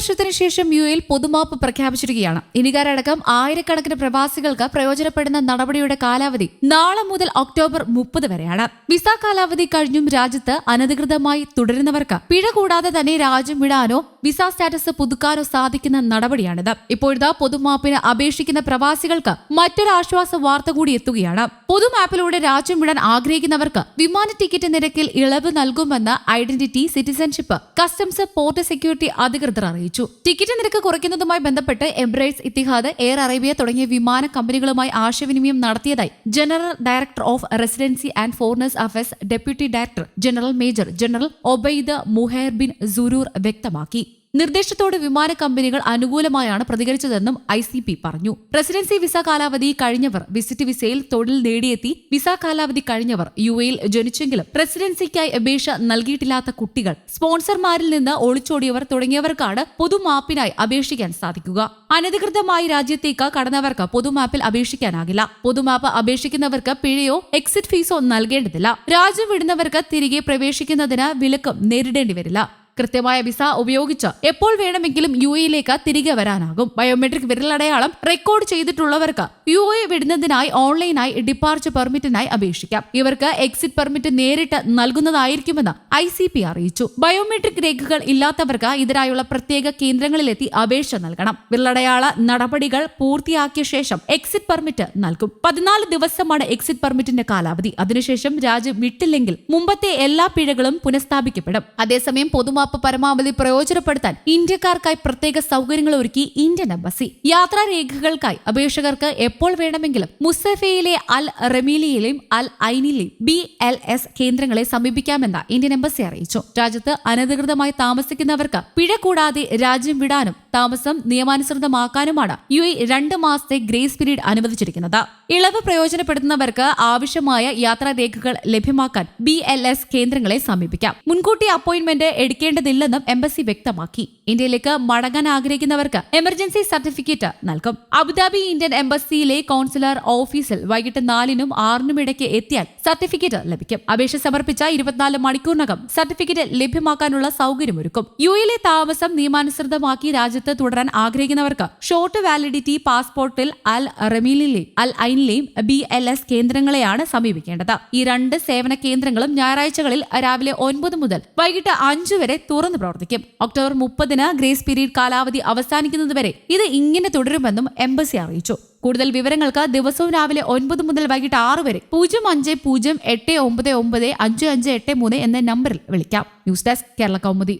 വർഷത്തിന് ശേഷം യു എയിൽ പൊതുമാപ്പ് പ്രഖ്യാപിച്ചിരിക്കുകയാണ്. ഇനികാരടക്കം ആയിരക്കണക്കിന് പ്രവാസികൾക്ക് പ്രയോജനപ്പെടുന്ന നടപടിയുടെ കാലാവധി നാളെ മുതൽ ഒക്ടോബർ മുപ്പത് വരെയാണ്. വിസ കാലാവധി കഴിഞ്ഞും രാജ്യത്ത് അനധികൃതമായി തുടരുന്നവർക്ക് പിഴ കൂടാതെ തന്നെ രാജ്യം വിടാനോ വിസ സ്റ്റാറ്റസ് പുതുക്കാനോ സാധിക്കുന്ന നടപടിയാണിത്. ഇപ്പോഴത്തെ പൊതുമാപ്പിന് അപേക്ഷിക്കുന്ന പ്രവാസികൾക്ക് മറ്റൊരു ആശ്വാസ വാർത്ത കൂടി എത്തുകയാണ്. പൊതുമാപ്പിലൂടെ രാജ്യം വിടാൻ ആഗ്രഹിക്കുന്നവർക്ക് വിമാന ടിക്കറ്റ് നിരക്കിൽ ഇളവ് നൽകുമെന്ന് identity citizenship customs port security അധികൃതർ അറിയിച്ചു. ടിക്കറ്റ് നിരക്ക് കുറയ്ക്കുന്നതുമായി ബന്ധപ്പെട്ട് എംബ്രേറ്റ്സ് ഇത്തിഹാദ് എയർ അറേബ്യ തുടങ്ങിയ വിമാന കമ്പനികളുമായി ആശയവിനിമയം നടത്തിയതായി general director of residency and foreigners affairs deputy director general major general Obaid Muhair bin Suroor വ്യക്തമാക്കി. നിർദ്ദേശത്തോട് വിമാന കമ്പനികൾ അനുകൂലമായാണ് പ്രതികരിച്ചതെന്നും ഐ സി പി പറഞ്ഞു. റെസിഡൻസി വിസ കാലാവധി കഴിഞ്ഞവർ വിസിറ്റ് വിസയിൽ തൊഴിൽ നേടിയെത്തി വിസ കാലാവധി കഴിഞ്ഞവർ യു എയിൽ ജനിച്ചെങ്കിലും റെസിഡൻസിക്കായി അപേക്ഷ നൽകിയിട്ടില്ലാത്ത കുട്ടികൾ സ്പോൺസർമാരിൽ നിന്ന് ഒളിച്ചോടിയവർ തുടങ്ങിയവർക്കാണ് പൊതുമാപ്പിനായി അപേക്ഷിക്കാൻ സാധിക്കുക. അനധികൃതമായി രാജ്യത്തേക്ക് കടന്നവർക്ക് പൊതുമാപ്പിൽ അപേക്ഷിക്കാനാകില്ല. പൊതുമാപ്പ് അപേക്ഷിക്കുന്നവർക്ക് പിഴയോ എക്സിറ്റ് ഫീസോ നൽകേണ്ടതില്ല. രാജ്യം വിടുന്നവർക്ക് തിരികെ പ്രവേശിക്കുന്നതിന് വിലക്കും നേരിടേണ്ടി വരില്ല കൃത്യമായ വിസ ഉപയോഗിച്ച് എപ്പോൾ വേണമെങ്കിലും യു എയിലേക്ക് തിരികെ വരാനാകും. ബയോമെട്രിക് വിരലടയാളം റെക്കോർഡ് ചെയ്തിട്ടുള്ളവർക്ക് യു എ വിടുന്നതിനായി ഓൺലൈനായി ഡിപ്പാർച്ചർ പെർമിറ്റിനായി അപേക്ഷിക്കാം. ഇവർക്ക് എക്സിറ്റ് പെർമിറ്റ് നേരിട്ട് നൽകുന്നതായിരിക്കുമെന്ന് ഐ സി പി അറിയിച്ചു. ബയോമെട്രിക് രേഖകൾ ഇല്ലാത്തവർക്ക് ഇതിനായുള്ള പ്രത്യേക കേന്ദ്രങ്ങളിലെത്തി അപേക്ഷ നൽകണം. വിരലടയാള നടപടികൾ പൂർത്തിയാക്കിയ ശേഷം എക്സിറ്റ് പെർമിറ്റ് നൽകും. പതിനാല് ദിവസമാണ് എക്സിറ്റ് പെർമിറ്റിന്റെ കാലാവധി. അതിനുശേഷം രാജ്യം വിട്ടില്ലെങ്കിൽ മുമ്പത്തെ എല്ലാ പിഴകളും പുനഃസ്ഥാപിക്കപ്പെടും. അതേസമയം പൊതുമാപ്പ് പരമാവധി പ്രയോജനപ്പെടുത്താൻ ഇന്ത്യക്കാർക്കായി പ്രത്യേക സൗകര്യങ്ങൾ ഒരുക്കി ഇന്ത്യൻ എംബസി. യാത്രാരേഖകൾക്കായി അപേക്ഷകർക്ക് എപ്പോൾ വേണമെങ്കിലും മുസഫയിലെ അൽ റമീലിയിലെയും അൽ ഐനിലെയും ബി എൽ എസ് കേന്ദ്രങ്ങളെ സമീപിക്കാമെന്ന് ഇന്ത്യൻ എംബസി അറിയിച്ചു. രാജ്യത്ത് അനധികൃതമായി താമസിക്കുന്നവർക്ക് പിഴ കൂടാതെ രാജ്യം വിടാനും താമസം നിയമാനുസൃതമാക്കാനുമാണ് യു എ രണ്ട് മാസത്തെ ഗ്രേസ് പീരീഡ് അനുവദിച്ചിരിക്കുന്നത്. ഇളവ് പ്രയോജനപ്പെടുത്തുന്നവർക്ക് ആവശ്യമായ യാത്രാരേഖകൾ ലഭ്യമാക്കാൻ ബി എൽ എസ് കേന്ദ്രങ്ങളെ സമീപിക്കാം. മുൻകൂട്ടി അപ്പോയിന്റ്മെന്റ് എടുക്കേണ്ടതില്ലെന്നും എംബസി വ്യക്തമാക്കി. ഇന്ത്യയിലേക്ക് മടങ്ങാൻ ആഗ്രഹിക്കുന്നവർക്ക് എമർജൻസി സർട്ടിഫിക്കറ്റ് നൽകും. അബുദാബി ഇന്ത്യൻ എംബസിയിലെ കോൺസുലർ ഓഫീസിൽ വൈകിട്ട് നാലിനും ആറിനും ഇടയ്ക്ക് എത്തിയാൽ സർട്ടിഫിക്കറ്റ് ലഭിക്കും. അപേക്ഷ സമർപ്പിച്ച ഇരുപത്തിനാല് മണിക്കൂറിനകം സർട്ടിഫിക്കറ്റ് ലഭ്യമാക്കാനുള്ള സൗകര്യമൊരുക്കും. യു എയിലെ താമസം നിയമാനുസൃതമാക്കി രാജ്യത്ത് തുടരാൻ ആഗ്രഹിക്കുന്നവർക്ക് ഷോർട്ട് വാലിഡിറ്റി പാസ്പോർട്ടിൽ അൽ റമീലിലെയും അൽ ഐനിലെയും ബി എൽ എസ് കേന്ദ്രങ്ങളെയാണ് സമീപിക്കേണ്ടത്. ഈ രണ്ട് സേവന കേന്ദ്രങ്ങളും ഞായറാഴ്ചകളിൽ രാവിലെ ഒൻപത് മുതൽ വൈകിട്ട് അഞ്ചു വരെ തുറന്നു പ്രവർത്തിക്കും. ഒക്ടോബർ മുപ്പതിന് ഗ്രേസ് പീരീഡ് കാലാവധി അവസാനിക്കുന്നതുവരെ ഇത് ഇങ്ങനെ തുടരുമെന്നും എംബസി അറിയിച്ചു. കൂടുതൽ വിവരങ്ങൾക്ക് ദിവസവും രാവിലെ ഒൻപത് മുതൽ വൈകിട്ട് ആറ് വരെ പൂജ്യം അഞ്ച് പൂജ്യം എട്ട് ഒമ്പത് ഒമ്പത് അഞ്ച് അഞ്ച് എട്ട് മൂന്ന് എന്ന നമ്പറിൽ വിളിക്കാം. News desk Kerala Kaumudi.